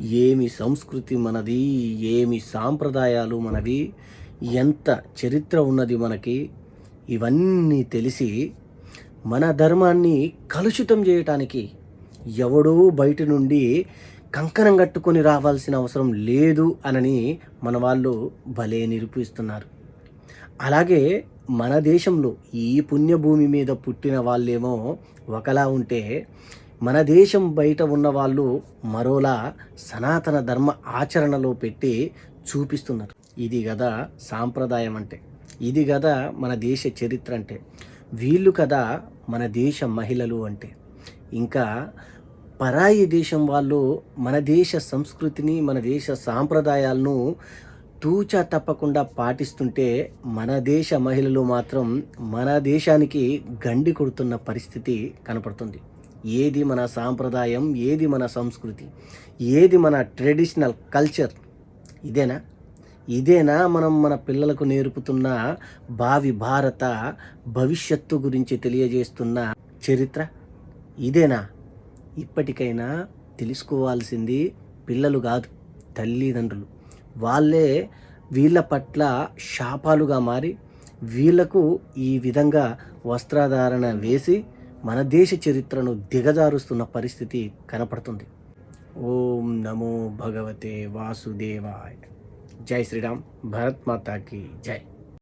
ఏమి సంస్కృతి మనది ఏమి సాంప్రదాయాలు మనవి ఎంత చరిత్ర ఉన్నది మనకి ఇవన్నీ తెలిసి మన ధర్మాన్ని కలుషితం చేయటానికి ఎవడో బయట నుండి కంకణం కట్టుకొని రావాల్సిన అవసరం లేదు అనని మన వాళ్ళు భలే నిరూపిస్తున్నారు. అలాగే మన దేశంలో ఈ పుణ్యభూమి మీద పుట్టిన వాళ్ళేమో ఒకలా ఉంటే మన దేశం బయట ఉన్న వాళ్ళు మరోలా సనాతన ధర్మ ఆచరణలో పెట్టి చూపిస్తున్నారు. ఇది కదా సాంప్రదాయం అంటే. ఇది కదా మన దేశ చరిత్ర అంటే. వీళ్ళు కదా మన దేశ మహిళలు అంటే. ఇంకా పరాయి దేశం వాళ్ళు మన దేశ సంస్కృతిని మన దేశ సాంప్రదాయాలను తూచా తప్పకుండా పాటిస్తుంటే మన దేశ మహిళలు మాత్రం మన దేశానికి గండి కొడుతున్న పరిస్థితి కనపడుతుంది. ఏది మన సాంప్రదాయం ఏది మన సంస్కృతి ఏది మన ట్రెడిషనల్ కల్చర్ ఇదేనా? ఇదేనా మనం మన పిల్లలకు నేర్పుతున్న భావి భారత భవిష్యత్తు గురించి తెలియజేస్తున్న చరిత్ర? ఇదేనా? ఇప్పటికైనా తెలుసుకోవాల్సింది పిల్లలు కాదు తల్లిదండ్రులు. వాళ్ళే వీళ్ళ పట్ల శాపాలుగా మారి వీళ్ళకు ఈ విధంగా వస్త్రధారణ వేసి మన దేశ చరిత్రను దిగజారుస్తున్న పరిస్థితి కనపడుతుంది. ఓం నమో భగవతే వాసుదేవాయ. జై శ్రీరామ్. భరత్ మాతాకి జై.